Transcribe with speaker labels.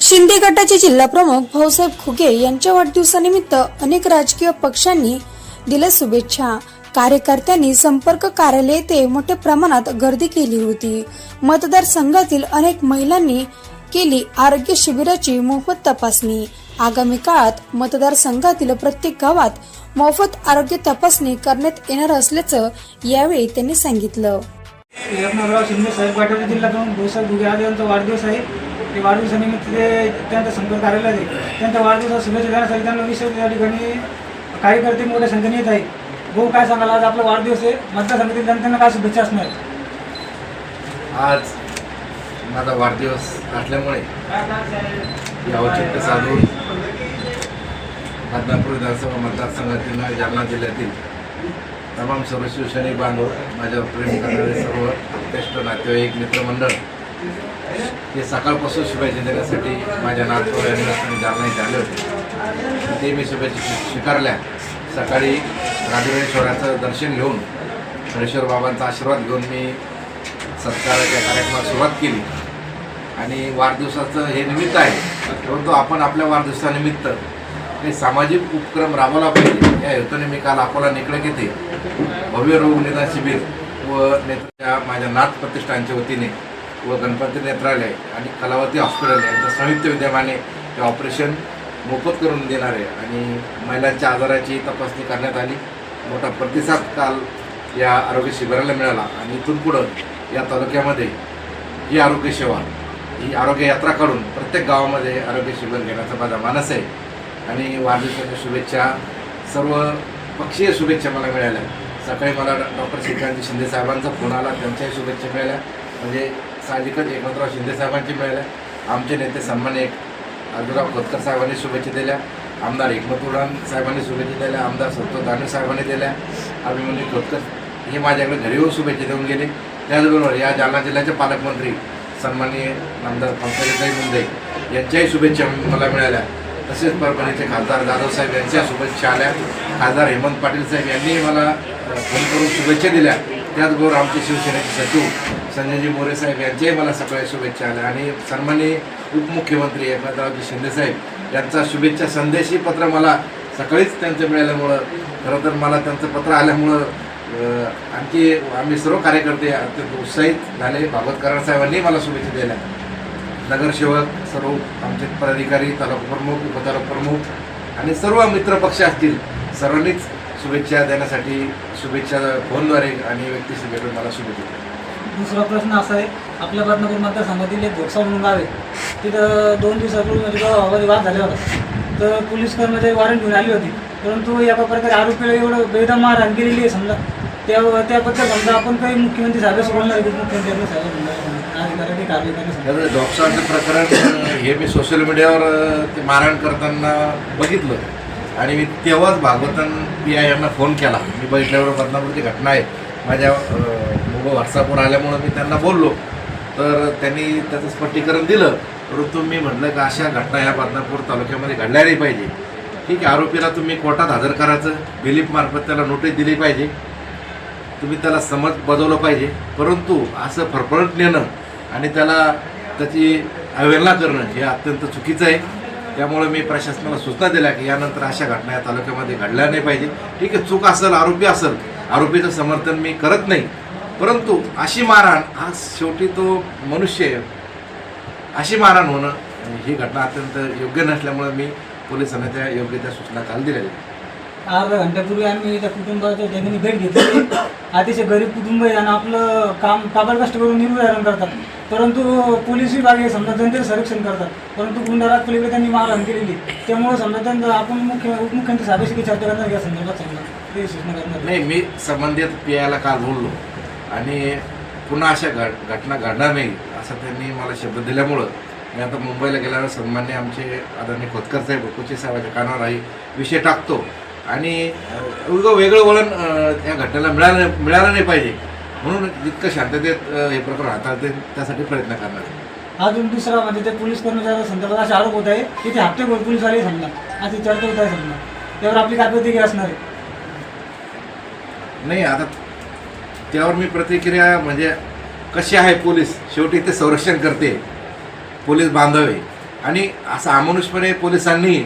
Speaker 1: शिंदे गटाचे जिल्हा प्रमुख भाऊसाहेब खुगे यांच्या वाढदिवसानिमित्त अनेक राजकीय पक्षांनी दिल्या शुभेच्छा. कार्यकर्त्यांनी संपर्क कार्यालय येथे मोठ्या प्रमाणात गर्दी केली होती. मतदारसंघातील अनेक महिलांनी केली आरोग्य शिबिराची मोफत तपासणी. आगामी काळात मतदारसंघातील प्रत्येक गावात मोफत आरोग्य तपासणी करण्यात येणार असल्याचं यावेळी त्यांनी सांगितलं.
Speaker 2: शिंदे साहेब जिल्हा प्रमुख भाऊसाहेब यांचा वाढदिवस आहे. ते वाढदिवसानिमित्त ते त्यांचा संपर्क कार्यालय आहे त्यांच्या वाढदिवसाला शुभेच्छा देण्यासाठी त्यांना विशेष या ठिकाणी कार्यकर्ते मोठ्या संख्येने येत आहे. भाऊ काय सांगाल? आज आपला वाढदिवस आहे. मतदारसंघातील जनतेला काय शुभेच्छा असणार?
Speaker 3: आज माझा वाढदिवस असल्यामुळे या औचित्य साधून बदनापूर विधानसभा मतदारसंघातील जालना जिल्ह्यातील तमाम सर्व शिवसैनिक बांधव माझ्यावर प्रेम करणारे सर्व ज्येष्ठ नातेवाईक मित्रमंडळ ते सकाळपासून शुभेच्छा देण्यासाठी माझ्या नातू यांनी आणि जालना इथे आले होते. ते मी शुभेच्छा स्वीकारल्या. सकाळी राजवेश्वराचं दर्शन घेऊन हरेश्वर बाबांचा आशीर्वाद घेऊन मी सत्काराच्या कार्यक्रमाला सुरुवात केली. आणि वाढदिवसाचं हे निमित्त आहे परंतु आपण आपल्या वाढदिवसानिमित्त हे सामाजिक उपक्रम राबवला पाहिजे. या हेतूने मी काल अकोला निकडक येथे भव्य रोग निदान शिबिर व नेत्या माझ्या नाथ प्रतिष्ठानच्या वतीने व गणपती नेत्रालय आणि कलावती हॉस्पिटल यांच्या संयुक्त विद्यमाने हे ऑपरेशन मोफत करून देणार आहे आणि महिलांच्या आजाराची तपासणी करण्यात आली. मोठा प्रतिसाद काल या आरोग्य शिबिराला मिळाला आणि इथून पुढं या तालुक्यामध्ये ही आरोग्य सेवा ही आरोग्य यात्रा काढून प्रत्येक गावामध्ये आरोग्य शिबिर घेण्याचा माझा मानस आहे. आणि वाढदिवसाच्या शुभेच्छा सर्व पक्षीय शुभेच्छा मला मिळाल्या. सकाळी मला डॉक्टर श्रीकांत शिंदे साहेबांचा फोन आला त्यांच्याही शुभेच्छा मिळाल्या. म्हणजे साहजिकच एकनाथराव शिंदे साहेबांची मिळाल्या आमचे नेते सन्मान एक अर्जुराव खोतकर साहेबांनी शुभेच्छा दिल्या. आमदार एकमत उडान साहेबांनी शुभेच्छा दिल्या. आमदार संतोष दानवे साहेबांनी दिल्या. अभिमन्यू खोतकर हे माझ्याकडे घरी येऊन शुभेच्छा देऊन गेले. त्याचबरोबर या जालना जिल्ह्याचे पालकमंत्री सन्माननीय आमदार पंकजाई मुंडे यांच्याही शुभेच्छा मला मिळाल्या. तसेच परभणीचे खासदार जाधव साहेब यांच्या शुभेच्छा आल्या. खासदार हेमंत पाटील साहेब यांनी मला फोन करून शुभेच्छा दिल्या. त्याचबरोबर आमचे शिवसेनेचे सचिव संजयजी मोरे साहेब यांच्याही मला सगळ्या शुभेच्छा आल्या. आणि सन्माननीय उपमुख्यमंत्री एकनाथरावजी शिंदेसाहेब यांचा शुभेच्छा संदेशही पत्र मला सकाळीच त्यांचं मिळाल्यामुळं खरं तर मला त्यांचं पत्र आल्यामुळं आणखी आम्ही सर्व कार्यकर्ते अत्यंत उत्साहित झाले. भागवत कराड साहेबांनी मला शुभेच्छा दिल्या. नगरसेवक सर्व आमचे पदाधिकारी तालुका प्रमुख उपतालुका प्रमुख आणि सर्व मित्रपक्ष असतील सर्वांनीच शुभेच्छा देण्यासाठी शुभेच्छा फोनद्वारे आणि व्यक्तीशी भेटून मला शुभेच्छा दिल्या.
Speaker 2: दुसरा प्रश्न असा आहे आपल्या बदनापूर मतदारसंघातील एक घोडसा म्हणून गाव आहे. तिथं दोन दिवसापूर्वी म्हणजे गावामध्ये वाद झाला होता. तर पोलीस कर्मचारी वॉरंट घेऊन आली होती. परंतु एका प्रकारे आरोपीला एवढं बेदम मारहाण केलेली आहे समजा. त्या त्याबद्दल समजा आपण काही मुख्यमंत्री साहेबांशी बोलणार आहे मुख्यमंत्री साहेब अधिकाऱ्यांनी कारवाई
Speaker 3: डॉक्टरांचं प्रकरण हे मी सोशल मीडियावर ते मारहाण करताना बघितलं. आणि मी तेव्हाच भागवतन पी आय यांना फोन केला. मी बघितल्यावर बदनापूरची घटना आहे. माझ्या मुगं व्हॉट्सअपवर आल्यामुळं मी त्यांना बोललो. तर त्यांनी त्याचं स्पष्टीकरण दिलं. परंतु मी म्हटलं का अशा घटना ह्या बदनापूर तालुक्यामध्ये घडल्या नाही पाहिजे. ठीक आहे आरोपीला तुम्ही कोर्टात हजर करायचं. बिलीफमार्फत त्याला नोटीस दिली पाहिजे. तुम्ही त्याला समज बजावलं पाहिजे. परंतु असं फरफडत नेणं आणि त्याला त्याची अवहेलना करणं हे अत्यंत चुकीचं आहे. त्यामुळे मी प्रशासनाला सूचना दिल्या की यानंतर अशा घटना या तालुक्यामध्ये घडल्या नाही पाहिजे. ठीक आहे चूक असेल आरोपी असेल आरोपीचं समर्थन मी करत नाही. परंतु अशी मारहाण हा शेवटी तो मनुष्य आहे. अशी मारहाण होणं ही घटना अत्यंत योग्य नसल्यामुळे मी पोलिसांना त्या योग्य त्या सूचना काल दिलेल्या
Speaker 2: अर्धा घंट्यापूर्वी आम्ही त्या कुटुंबाच्या त्यांनी भेट घेतली. अतिशय गरीब कुटुंब आहे आणि आपलं काम काबाड कष्ट करून निर्धारण करतात. परंतु पोलीस विभाग हे समजा जनतेचं संरक्षण करतात. परंतु गुंडारात पलीकडे त्यांनी मारहाण केलेली. त्यामुळे समजा त्यांचं आपण मुख्य उपमुख्यमंत्री साहेबाशी चर्चा करणार या संदर्भात समजा. ते सूचना करणार.
Speaker 3: नाही मी संबंधित पी काल बोललो. आणि पुन्हा अशा घट घटना घडणार नाही असं त्यांनी मला शब्द दिल्यामुळं मी आता मुंबईला गेल्यावर सन्मान्य आमचे आदरणीय खोतकर साहेब कोची साहेबाच्या कानावर आई विषय टाकतो. आणि उगं वेगळं वळण या घटनेला मिळालं मिळालं नाही पाहिजे. म्हणून जितकं शांततेत हे प्रकरण हाताळते त्यासाठी प्रयत्न करणार.
Speaker 2: अजून दुसरा म्हणजे ते पोलीस कर्मचाऱ्या संदर्भात असे आरोप होत आहे की ते हप्तेभर पोलीस आले समजा अशी चर्चा होत आहे समजा. त्यावर आपली काय प्रतिक्रिया असणार आहे?
Speaker 3: नाही आता त्यावर मी प्रतिक्रिया म्हणजे कशी आहे पोलीस? शेवटी ते संरक्षण करते. पोलीस बांधव आणि असं अमानुषपणे पोलिसांनी